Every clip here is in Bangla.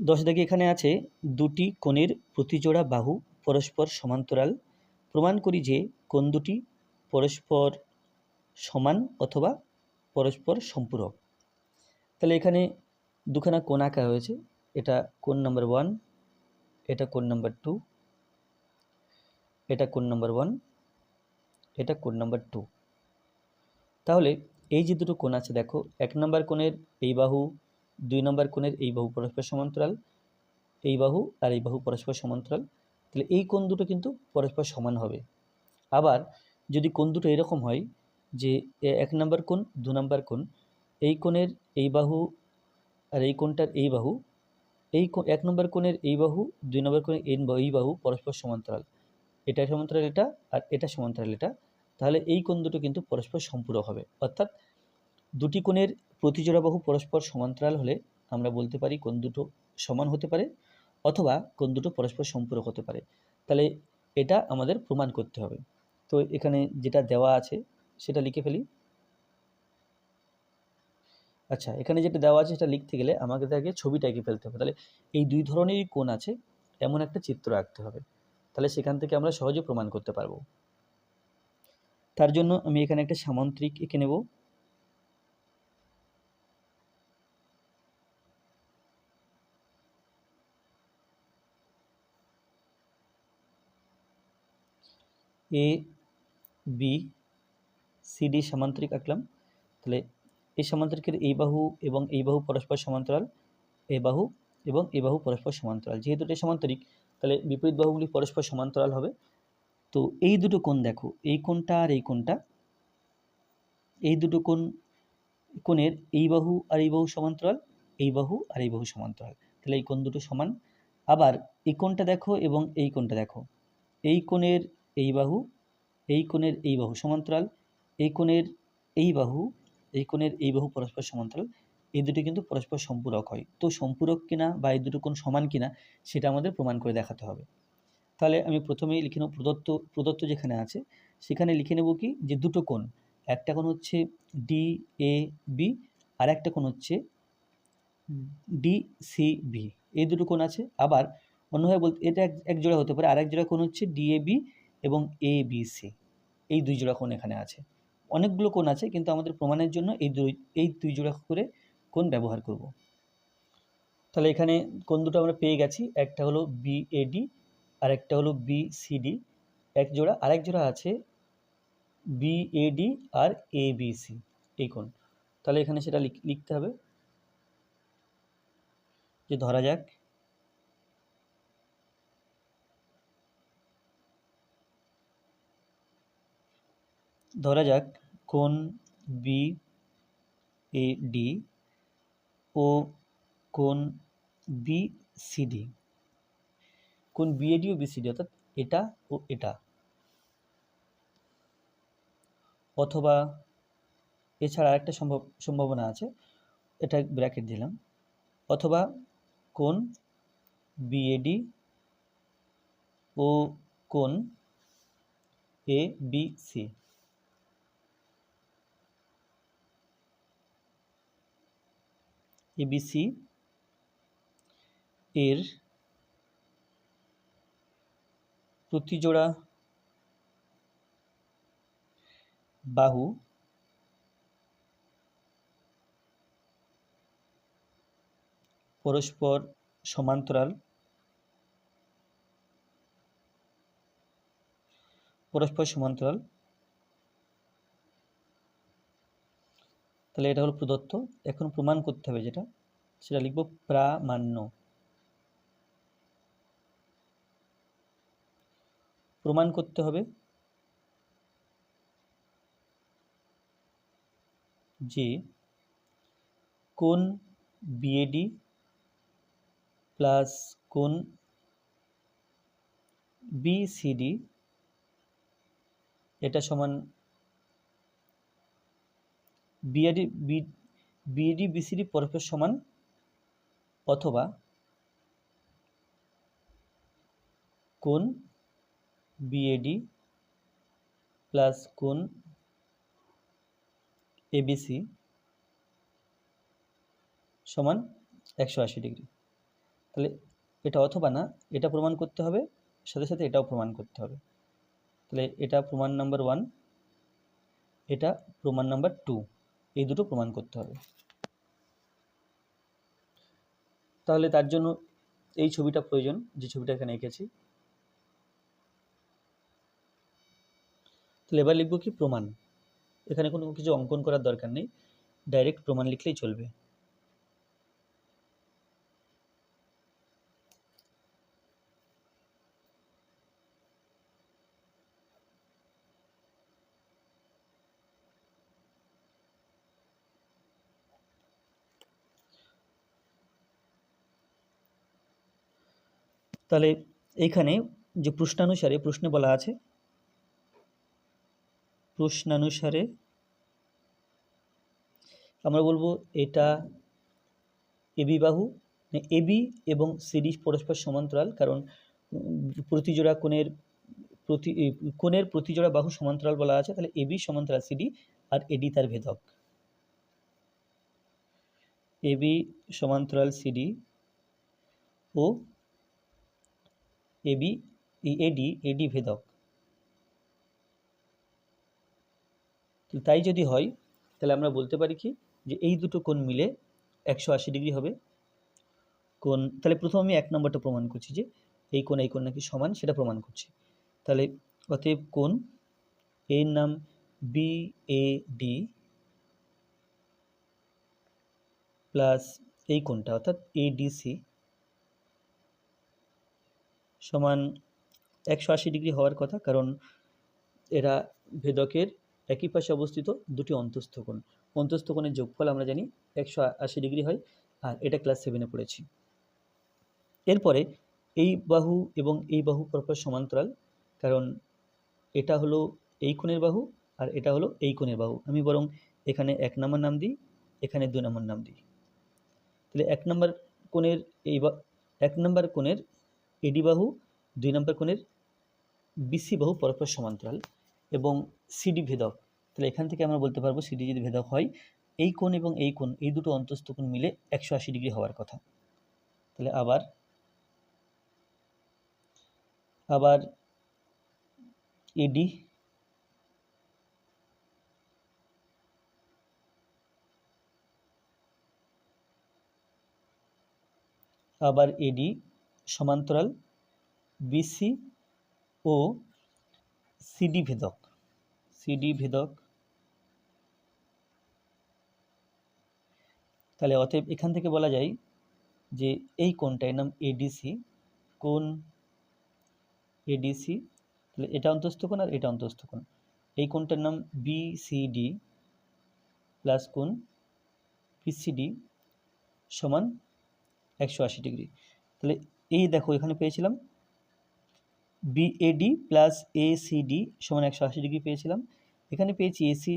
দশ দাগে এখানে আছে, দুটি কোণের প্রতিজোড়া বাহু পরস্পর সমান্তরাল। প্রমাণ করি যে কোণ দুটি পরস্পর সমান অথবা পরস্পর সম্পূরক। তাহলে এখানে দুখানা কোণ আঁকা হয়েছে, এটা কোণ নাম্বার ওয়ান, এটা কোণ নাম্বার টু, এটা কোণ নাম্বার ওয়ান, এটা কোণ নাম্বার টু। তাহলে এই যে দুটো কোণ আছে দেখো, এক নম্বর কোণের এই বাহু দুই নম্বর কোণের এই বাহু পরস্পর সমান্তরাল, এই বাহু আর এই বাহু পরস্পর সমান্তরাল, তাহলে এই কোণ দুটো কিন্তু পরস্পর সমান হবে। আবার যদি কোণ দুটো এরকম হয় যে এক নম্বর কোণ, দু নম্বর কোণ, এই কোণের এই বাহু আর এই কোণটার এই বাহু, এই এক নম্বর কোণের এই বাহু, দুই নম্বর কোণের এই বাহু পরস্পর সমান্তরাল। এটা সমান্তরাল এটা আর এটা সমান্তরাল এটা, তাহলে এই কোণ দুটো কিন্তু পরস্পর সম্পূরক হবে। অর্থাৎ দুটি কোণের প্রতিজোড়া বাহু পরস্পর সমান্তরাল হলে আমরা বলতে পারি কোন দুটো সমান হতে পারে অথবা কোন দুটো পরস্পর সম্পূরক হতে পারে। তাহলে এটা আমাদের প্রমাণ করতে হবে। তো এখানে যেটা দেওয়া আছে সেটা লিখে ফেলি। আচ্ছা এখানে যেটা দেওয়া আছে সেটা লিখতে গেলে আমাকে আগে ছবিটা এঁকে ফেলতে হবে। তাহলে এই দুই ধরনেরই কোণ আছে, এমন একটা চিত্র আঁকতে হবে। তাহলে সেখান থেকে আমরা সহজে প্রমাণ করতে পারব। তার জন্য আমি এখানে একটা সামান্তরিক এঁকে নেব। এ বি সি ডি সামান্তরিক আঁকলাম। তাহলে এই সামান্তরিকের এই বাহু এবং এই বাহু পরস্পর সমান্তরাল এই বাহু এবং এই বাহু পরস্পর সমান্তরাল। যেহেতু এটা সমান্তরিক, তাহলে বিপরীত বাহুগুলি পরস্পর সমান্তরাল হবে। তো এই দুটো কোণ দেখো, এই কোণটা আর এই কোণটা। এই দুটো কোণ, কোণের এই বাহু আর এই বাহু সমান্তরাল, এই বাহু আর এই বাহু সমান্তরাল। তাহলে এই কোণ দুটো সমান। আবার এই কোণটা দেখো এবং এই কোণটা দেখো। এই কোণের এই বাহু, এই কোণের এই বাহু সমান্তরাল, এই কোণের এই বাহু, এই কোণের এই বাহু পরস্পর সমান্তরাল, এই দুটি কিন্তু পরস্পর সম্পূরক হয়। তো সম্পূরক কিনা বা এই দুটো কোণ সমান কিনা সেটা আমাদের প্রমাণ করে দেখাতে হবে। তাহলে আমি প্রথমেই লিখে নেব প্রদত্ত প্রদত্ত যেখানে আছে, সেখানে লিখে নেব কি? যে দুটো কোণ, একটা কোণ হচ্ছে ডি এ বি আর একটা কোণ হচ্ছে ডি সি বি এই দুটো কোণ আছে, আবার অন্যভাবে বলতে, এটা এক জোড়া হতে পারে আর এক জোড়া কোণ হচ্ছে ডিএবি এবং এ বি সি এই দুই জোড়া কোণ এখানে আছে। অনেকগুলো কোণ আছে, কিন্তু আমাদের প্রমাণের জন্য এই দুই এই দুই জোড়া করে কোণ ব্যবহার করব। তাহলে এখানে কোণ দুটো আমরা পেয়ে গেছি, একটা হলো বি বিএডি আর একটা হলো বিসিডি এক জোড়া, আরেক জোড়া আছে বি বিএডি আর এবিসি এই কোণ। তাহলে এখানে সেটা লিখ- লিখতে হবে। যে ধরা যাক ধরা যাক কোণ বি এ ডি ও কোণ বি সি ডি কোণ বিএডি ও বিসিডি অর্থাৎ এটা ও এটা। অথবা এছাড়া আরেকটা সম্ভব, সম্ভাবনা আছে, এটা ব্র্যাকেট দিলাম। অথবা কোণ বিএডি ও কোন এ বি সি এবিসি এর প্রতিজোড়া বাহু পরস্পর সমান্তরাল পরস্পর সমান্তরাল তাহলে এটা হলো প্রদত্ত। এখন প্রমাণ করতে হবে যেটা, সেটা লিখব প্রামাণ্য। প্রমাণ করতে হবে যে কোন বিএডি প্লাস কোন বিসিডি এটা সমান বিএডি, বি, বিএডি, বিসিডি পরস্পর সমান অথবা কোন বিএডি প্লাস কোন এবিসি সমান একশো আশি ডিগ্রি। তাহলে এটা অথবা না, এটা প্রমাণ করতে হবে, সাথে সাথে এটাও প্রমাণ করতে হবে। তাহলে এটা প্রমাণ নাম্বার ওয়ান, এটা প্রমাণ নাম্বার টু। এই দুটো প্রমাণ করতে হবে। তাহলে তার জন্য এই ছবিটা প্রয়োজন, যে ছবিটা এখানে এঁকেছি। তাহলে এবার লিখব কি প্রমাণ। এখানে কোনো কিছু অঙ্কন করার দরকার নেই। ডাইরেক্ট প্রমাণ লিখলেই চলবে। তাহলে এইখানে যে প্রশ্নানুসারে প্রশ্নে বলা আছে, প্রশ্নানুসারে আমরা বলব এটা এবি বাহু এবি এবং সিডি পরস্পর সমান্তরাল, কারণ প্রতিজোড়া কোণের প্রতি কোণের প্রতিজোড়া বাহু সমান্তরাল বলা আছে, তাহলে এবি সমান্তরাল সিডি আর এডি তার ভেদক। এবি সমান্তরাল সিডি ও এবি এডি এডি ভেদক। তাই যদি হয়, তাহলে আমরা বলতে পারি কি, যে এই দুটো কোণ মিলে একশো আশি ডিগ্রি হবে। কোণ, তাহলে প্রথম আমি এক নম্বরটা প্রমাণ করছি যে, এই কোণ এই কোণ নাকি সমান, সেটা প্রমাণ করছি। তাহলে অতএব কোণ এর নাম বি এ ডি প্লাস এই কোণটা, অর্থাৎ এডিসি সমান একশো আশি ডিগ্রি হওয়ার কথা, কারণ এরা ভেদকের একই পাশে অবস্থিত দুটি অন্তস্থ কোণ অন্তস্থ কোণের যোগফল আমরা জানি একশো আশি ডিগ্রি হয়, আর এটা ক্লাস সেভেনে পড়েছি। এরপরে এই বাহু এবং এই বাহু পরপর সমান্তরাল, কারণ এটা হলো এই কোণের বাহু আর এটা হলো এই কোণের বাহু। আমি বরং এখানে এক নম্বর নাম দিই, এখানে দুই নম্বর নাম দিই। তাহলে এক নম্বর কোণের এই বা এক নম্বর কোণের এডি বাহু, দুই নম্বর কোণের বিসি বাহু, পরস্পর সমান্তরাল এবং সিডি ভেদক। তাহলে এখান থেকে আমরা বলতে পারব সিডি যদি ভেদক হয়, এই কোণ এবং এই কোণ, এই দুটো অন্তস্থ কোণ মিলে একশো আশি ডিগ্রি হওয়ার কথা। তাহলে আবার আবার এডি আবার এডি সমান্তরাল বিসি ও সিডি ভেদক। সিডি ভেদক। তাহলে অতএব এখান থেকে বলা যায় যে এই কোণটা এর নাম এডিসি কোণ এডিসি তাহলে এটা অন্তস্থ কোণ আর এটা অন্তস্থ কোণ। এই কোণটার নাম বিসিডি প্লাস কোণ পিসিডি সমান একশো আশি ডিগ্রি। তাহলে এই দেখো এখানে পেয়েছিলাম বিএডি প্লাস এসিডি সমান একশো আশি ডিগ্রি পেয়েছিলাম। এখানে পেয়েছি এসি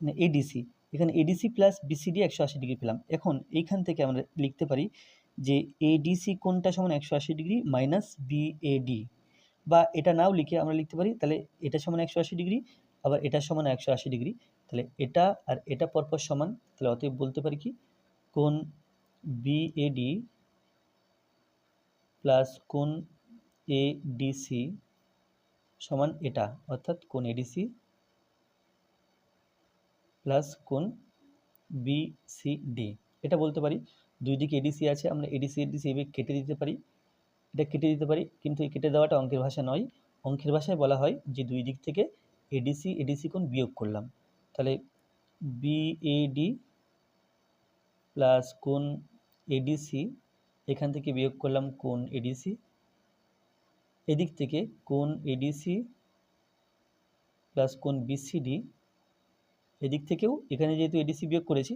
মানে এডিসি এখানে এডিসি প্লাস বিসিডি একশো আশি ডিগ্রি পেলাম। এখন এইখান থেকে আমরা লিখতে পারি যে এডিসি কোনটা সমান একশো আশি ডিগ্রি মাইনাস বিএডি বা এটা নাও লিখে আমরা লিখতে পারি, তাহলে এটা সমান একশো আশি ডিগ্রি আবার এটা সমান একশো আশি ডিগ্রি তাহলে এটা আর এটা পরপর সমান, তাহলে অতএব বলতে পারি কি? কোণ বিএডি প্লাস কোণ এডিসি সমান এটা, অর্থাৎ কোণ এডিসি প্লাস কোণ বিসিডি এটা বলতে পারি, দুই দিকে এডিসি আছে, আমরা এডিসি এডিসি এভাবে কেটে দিতে পারি। এটা কেটে দিতে পারি, কিন্তু এই কেটে দেওয়াটা অঙ্কের ভাষা নয়। অঙ্কের ভাষায় বলা হয় যে দুই দিক থেকে এডিসি এডিসি কোণ বিয়োগ করলাম। তাহলে বিএডি প্লাস কোণ এডিসি এখান থেকে বিয়োগ করলাম কোণ এডিসি এদিক থেকে কোণ এডিসি প্লাস কোণ বিসিডি এদিক থেকেও এখানে যেহেতু এডিসি বিয়োগ করেছি,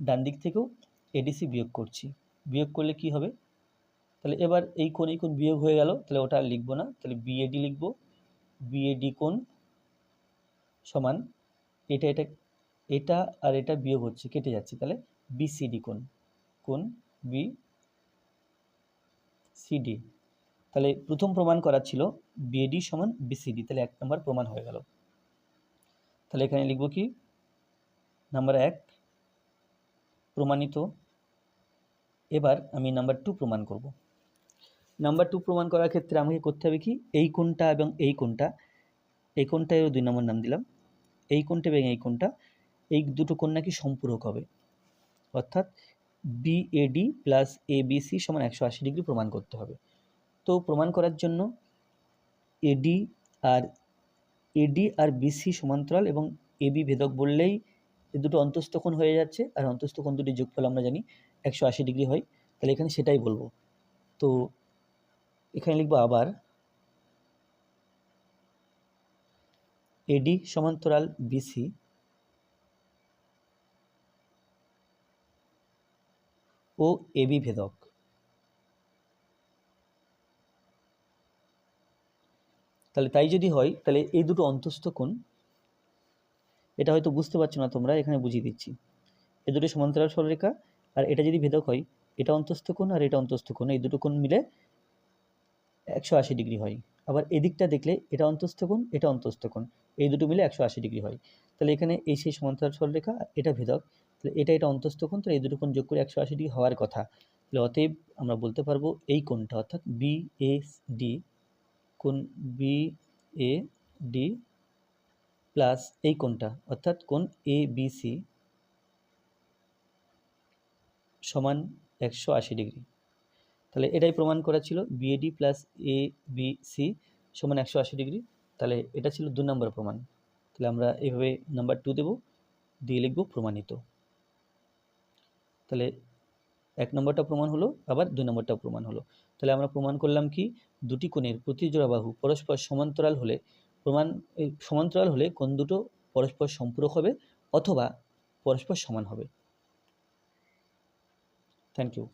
ডান দিক থেকেও এডিসি বিয়োগ করছি। বিয়োগ করলে কি হবে? তাহলে এবার এই কোণ এই কোণ বিয়োগ হয়ে গেল, তাহলে ওটা আর লিখব না। তাহলে বিএডি লিখব। বিএডি কোণ সমান এটা এটা এটা আর এটা বিয়োগ হচ্ছে, কেটে যাচ্ছে। তাহলে বিসিডি কোণ কোণ বি সিডি তাহলে প্রথম প্রমাণ করা ছিল বিএডি সমান বিসিডি তাহলে এক নম্বর প্রমাণ হয়ে গেল। তাহলে এখানে লিখব কি? নাম্বার এক, প্রমাণিত। এবার আমি নাম্বার টু প্রমাণ করব। নাম্বার টু প্রমাণ করার ক্ষেত্রে আমাকে করতে হবে কি? এই কোণটা এবং এই কোণটা। এই এর দুই নম্বর নাম দিলাম। এই কোণটা এবং এই কোণটা। এই দুটো কোণ নাকি সম্পূরক হবে। অর্থাৎ বিএডি প্লাস এবিসি সমান একশো আশি ডিগ্রি প্রমাণ করতে হবে। তো প্রমাণ করার জন্য এডি আর এডি আর বিসি সমান্তরাল এবং এবি ভেদক বললেই এ দুটো অন্তস্থ কোণ হয়ে যাচ্ছে আর অন্তস্থ কোণ দুটি যোগফল আমরা জানি একশো আশি ডিগ্রি হয়। তাহলে এখানে সেটাই বলব। তো এখানে লিখব আবার এডি সমান্তরাল বিসি ও এবি ভেদক। তাহলে তাই যদি হয়, তাহলে এই দুটো অন্তস্থ কোণ, এটা হয়তো বুঝতে পারছ না তোমরা, এখানে বুঝিয়ে দিচ্ছি। এই দুটো সমান্তরাল সরলরেখা, আর এটা যদি ভেদক হয়, এটা অন্তস্থ কোণ আর এটা অন্তস্থ কোণ, এই দুটো কোণ মিলে একশো আশি ডিগ্রি হয়। আবার এদিকটা দেখলে এটা অন্তস্থ কোণ, এটা অন্তস্থ কোণ, এই দুটো মিলে একশো আশি ডিগ্রি হয়। তাহলে এখানে এই সেই সমান্তরাল সরলরেখা এটা ভেদক তাহলে এটা এটা অন্তস্থ কোণ, তাহলে এই দুটো কোণ যোগ করে একশো আশি ডিগ্রি হওয়ার কথা। তাহলে অতএব আমরা বলতে পারব এই কোণটা, অর্থাৎ বি এস ডি কোণ বি এ ডি প্লাস এই কোণটা, অর্থাৎ কোণ এ বি সি সমান একশো আশি ডিগ্রি। তাহলে এটাই প্রমাণ করা ছিল BAD plus A B C সমান একশো আশি ডিগ্রি। তাহলে এটা ছিল দু নম্বর প্রমাণ। তাহলে আমরা এইভাবে নাম্বার টু দেব, দিয়ে লিখব প্রমাণিত। তাহলে এক নম্বরটা প্রমাণ হলো, আবার দুই নম্বরটা প্রমাণ হলো। তাহলে আমরা প্রমাণ করলাম কি? দুটি কোণের প্রতি জোড়া বাহু পরস্পর সমান্তরাল হলে প্রমাণ সমান্তরাল হলে কোন দুটো পরস্পর সম্পূরক হবে অথবা পরস্পর সমান হবে। Thank you